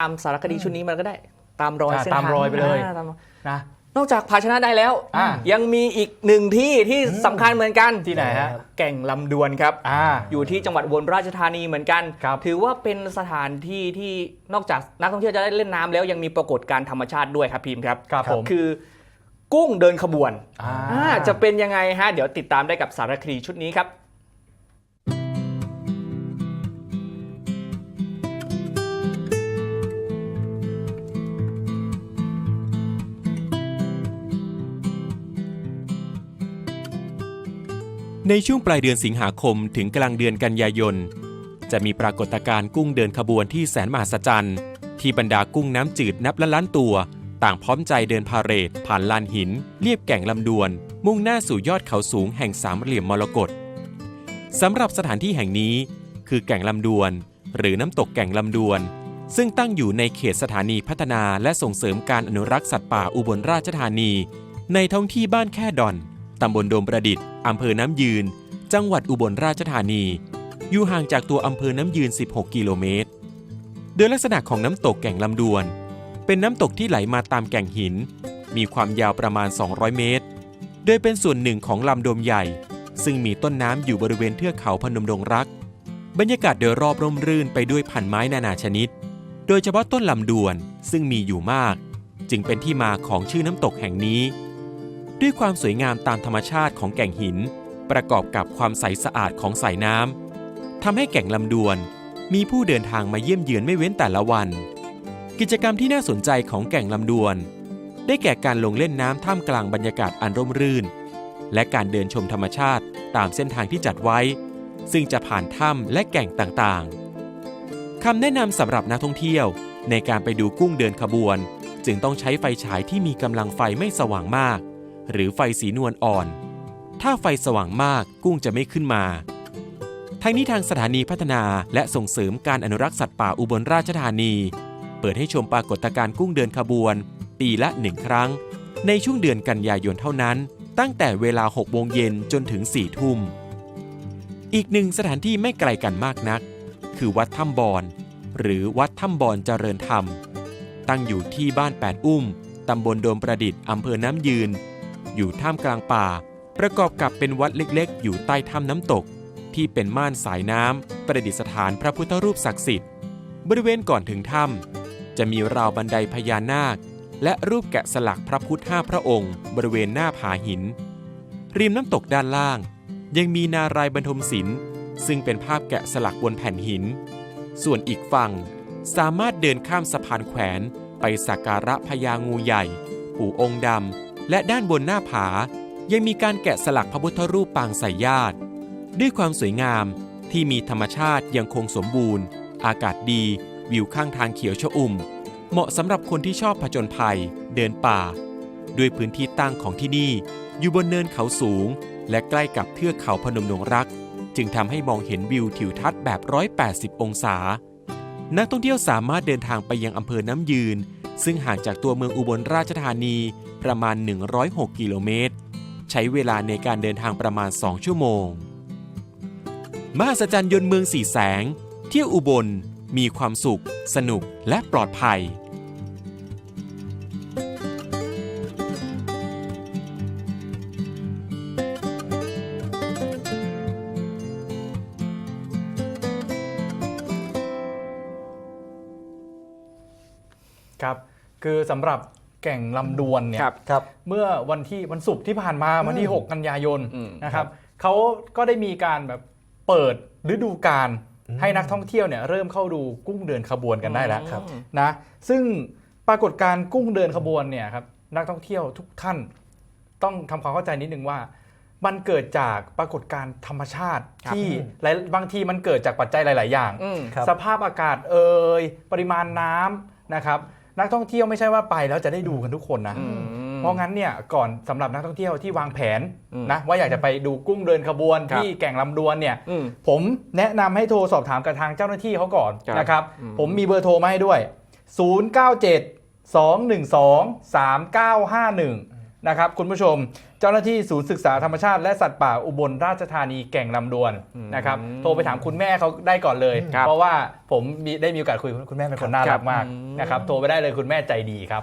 ตามสารคดีชุดนี้มันก็ได้ตามรอยอ่าเส้นทางตามรอยไปเลยาตามรอยนะ นอกจากภาชนะได้แล้ว อ่ายังมีอีกหนึ่งที่ที่สำคัญเหมือนกันที่ไหนฮะ แก่งลำดวนครับ อ่า อยู่ที่จังหวัดอุบลราชธานีเหมือนกัน ครับถือว่าเป็นสถานที่ที่นอกจากนักท่องเที่ยวจะได้เล่นน้ำแล้วยังมีปรากฏการณ์ธรรมชาติด้วยครับพิมพ์ครับครับผม คือกุ้งเดินขบวนอ่าอ่าจะเป็นยังไงฮะ เดี๋ยวติดตามได้กับสารคดีชุดนี้ครับ ในช่วงปลายเดือนสิงหาคมถึงกลางเดือนกันยายน จะมีปรากฏการณ์กุ้งเดินขบวนที่แสนมหัศจรรย์ ที่บรรดากุ้งน้ำจืดนับล้านล้านตัว ต่างพร้อมใจเดินพาเหรดผ่านลานหินเรียบแก่งลำดวน มุ่งหน้าสู่ยอดเขาสูงแห่งสามเหลี่ยมมรกตสำหรับสถานที่แห่งนี้ คือแก่งลำดวน หรือน้ำตกแก่งลำดวน ซึ่งตั้งอยู่ในเขตสถานีพัฒนาและส่งเสริมการอนุรักษ์สัตว์ป่าอุบลราชธานี ในท้องที่บ้านแค่ดอน ตำบลโดมประดิษฐ์อำเภอน้ำยืน จังหวัดอุบลราชธานี อยู่ห่างจากตัวอำเภอน้ำยืน 16 กิโลเมตร โดยลักษณะของน้ำตกแก่งลำดวน เป็นน้ำตกที่ไหลมาตามแก่งหิน มีความยาวประมาณ 200 เมตร โดยเป็นส่วนหนึ่งของลำโดมใหญ่ ซึ่งมีต้นน้ำอยู่บริเวณเทือกเขาพนมดงรัก บรรยากาศโดยรอบร่มรื่นไปด้วยพันไม้นานาชนิด โดยเฉพาะต้นลำดวนซึ่งมีอยู่มาก จึงเป็นที่มาของชื่อน้ำตกแห่งนี้ ด้วยความสวยงามตามธรรมชาติของแก่งหิน ประกอบกับความใสสะอาดของสายน้ำทำให้แก่งลำดวน มีผู้เดินทางมาเยี่ยมเยือนไม่เว้นแต่ละวัน กิจกรรมที่น่าสนใจของแก่งลำดวน ได้แก่การลงเล่นน้ำท่ามกลางบรรยากาศอันร่มรื่น และการเดินชมธรรมชาติตามเส้นทางที่จัดไว้ ซึ่งจะผ่านถ้ำและแก่งต่างๆคำแนะนำสำหรับนักท่องเที่ยวในการไปดูกุ้งเดินขบวน จึงต้องใช้ไฟฉายที่มีกำลังไฟไม่สว่างมาก หรือไฟสีนวลอ่อน ถ้าไฟสว่างมากกุ้งจะไม่ขึ้นมาทั้งนี้ทางสถานีพัฒนาและส่งเสริมการอนุรักษ์สัตว์ป่าอุบลราชธานี เปิดให้ชมปรากฏการณ์กุ้งเดินขบวน ปีละหนึ่งครั้ง ในช่วงเดือนกันยายนเท่านั้น ตั้งแต่เวลา6โมงเย็นจนถึง4ทุ่ม อีกหนึ่งสถานที่ไม่ไกลกันมากนัก คือวัดถ้ำบอน หรือวัดถ้ำบอนเจริญธรรม ตั้งอยู่ที่บ้านแปดอุ้มตำบลโดมประดิษฐ์อำเภอน้ำยืน อยู่ท่ามกลางป่า ประกอบกับเป็นวัดเล็กๆ อยู่ใต้ถ้ำน้ำตก ที่เป็นม่านสายน้ำประดิษฐานพระพุทธรูปศักดิ์สิทธิ์ บริเวณก่อนถึงถ้ำจะมีราวบันไดพญานาค และรูปแกะสลักพระพุทธห้าพระองค์ บริเวณหน้าผาหิน ริมน้ำตกด้านล่าง ยังมีนารายบรรทมศิลป์ซึ่งเป็นภาพแกะสลักบนแผ่นหิน ส่วนอีกฝั่งสามารถเดินข้ามสะพานแขวนไปสักการะพญางูใหญ่ ปู่องค์ดำ และด้านบนหน้าผา ยังมีการแกะสลักพระพุทธรูปปางสายญาติ ด้วยความสวยงามที่มีธรรมชาติยังคงสมบูรณ์ อากาศดี วิวข้างทางเขียวชอุ่ม เหมาะสำหรับคนที่ชอบผจญภัย เดินป่า ด้วยพื้นที่ตั้งของที่นี่ อยู่บนเนินเขาสูง และใกล้กับเทือกเขาพนมดงรัก จึงทำให้มองเห็นวิวทิวทัศน์แบบ 180 องศา นักท่องเที่ยวสามารถเดินทางไปยังอำเภอน้ำยืน ซึ่งห่างจากตัวเมืองอุบลราชธานีประมาณ 106 กิโลเมตร ใช้เวลาในการเดินทางประมาณ 2 ชั่วโมง มหัศจรรย์ยนต์เมืองสีแสง เที่ยวอุบล มีความสุข สนุกและปลอดภัย ครับ คือสำหรับแก่งลำดวนเนี่ยครับ ครับ เมื่อวันที่วันศุกร์ที่ผ่านมาวันที่อืม6กันยายนอืม นะครับเขาก็ได้มีการแบบเปิดฤดูกาลอืมให้นักท่องเที่ยวเนี่ยเริ่มเข้าดูกุ้งเดินขบวนกันได้แล้วครับ นะซึ่งปรากฏการณ์กุ้งเดินขบวนเนี่ยครับนักท่องเที่ยวทุกท่านต้องทำความเข้าใจนิดนึงว่า มันเกิดจากปรากฏการณ์ธรรมชาติครับ ที่หลายบางทีมันเกิดจากปัจจัยหลาย ๆ อย่าง อืม ครับ สภาพอากาศเอ่ยปริมาณน้ำนะครับ นักท่องเที่ยวไม่ใช่ว่าไปแล้วจะได้ดูกันทุกคนนะอืมเพราะงั้นเนี่ยก่อนสำหรับนักท่องเที่ยวที่วางแผนอืมนะว่าอยากจะไปดูกุ้งเดินขบวนครับที่แก่งลำดวนเนี่ยอืมผมแนะนำให้โทรสอบถามกับทางเจ้าหน้าที่เขาก่อนครับนะครับอืมผมมีเบอร์โทรมาให้ด้วย 097 212 3951 นะครับคุณผู้ชม เจ้าหน้าที่ศูนย์ศึกษาธรรมชาติและสัตว์ป่าอุบลราชธานีแก่งลำดวนนะครับอืมโทรไปถามคุณแม่เขาได้ก่อนเลยครับเพราะว่าผมมีได้มีโอกาสคุยคุณแม่เป็นคนน่ารักมากครับนะครับโทรไปได้เลยคุณแม่ใจดีครับ